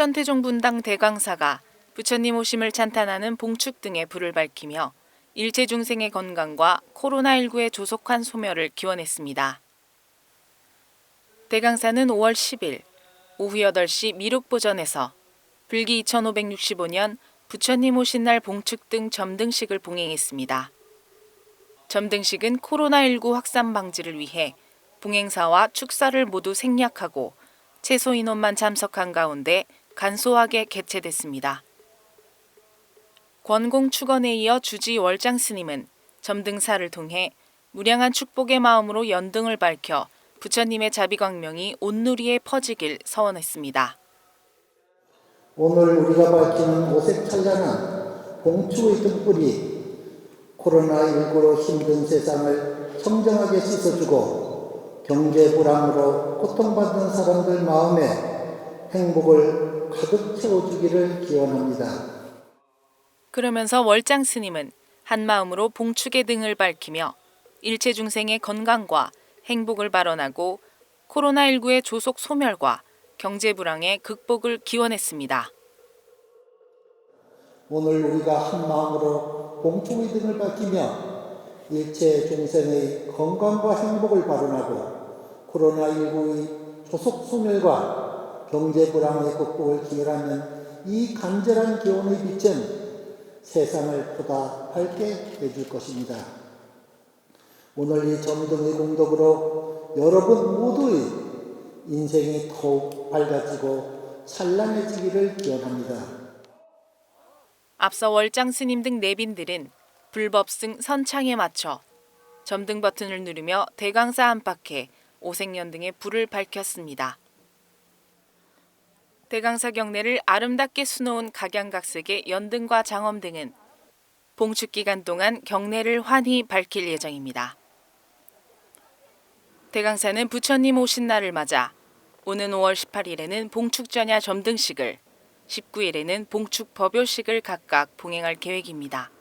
천태종 분당 대강사가 부처님 오심을 찬탄하는 봉축 등의 불을 밝히며 일체 중생의 건강과 코로나19의 조속한 소멸을 기원했습니다. 대강사는 5월 10일 오후 8시 미륵보전에서 불기 2565년 부처님 오신 날 봉축 등 점등식을 봉행했습니다. 점등식은 코로나19 확산 방지를 위해 봉행사와 축사를 모두 생략하고 최소 인원만 참석한 가운데 간소하게 개최됐습니다. 권공 축원에 이어 주지 월장 스님은 점등사를 통해 무량한 축복의 마음으로 연등을 밝혀 부처님의 자비광명이 온누리에 퍼지길 서원했습니다. 오늘 우리가 밝히는 오색 찬란한 봉추의 등불이 코로나19로 힘든 세상을 청정하게 씻어주고 경제 불황으로 고통받는 사람들 마음에 행복을 가득 채워주기를 기원합니다. 그러면서 월장 스님은 한 마음으로 봉축의 등을 밝히며 일체 중생의 건강과 행복을 발언하고 코로나19의 조속 소멸과 경제 불황의 극복을 기원했습니다. 오늘 우리가 한 마음으로 봉축의 등을 밝히며 일체 중생의 건강과 행복을 발언하고 코로나19의 조속 소멸과 경제 불황의 극복을 기원하는 이 간절한 기원의 빛은 세상을 보다 밝게 해줄 것입니다. 오늘 이 점등의 공덕으로 여러분 모두의 인생이 더욱 밝아지고 찬란해지기를 기원합니다. 앞서 월장 스님 등 내빈들은 불법승 선창에 맞춰 점등 버튼을 누르며 대강사 안팎에 오색연 등의 불을 밝혔습니다. 대강사 경내를 아름답게 수놓은 각양각색의 연등과 장엄 등은 봉축 기간 동안 경내를 환히 밝힐 예정입니다. 대강사는 부처님 오신 날을 맞아 오는 5월 18일에는 봉축전야 점등식을 19일에는 봉축 법요식을 각각 봉행할 계획입니다.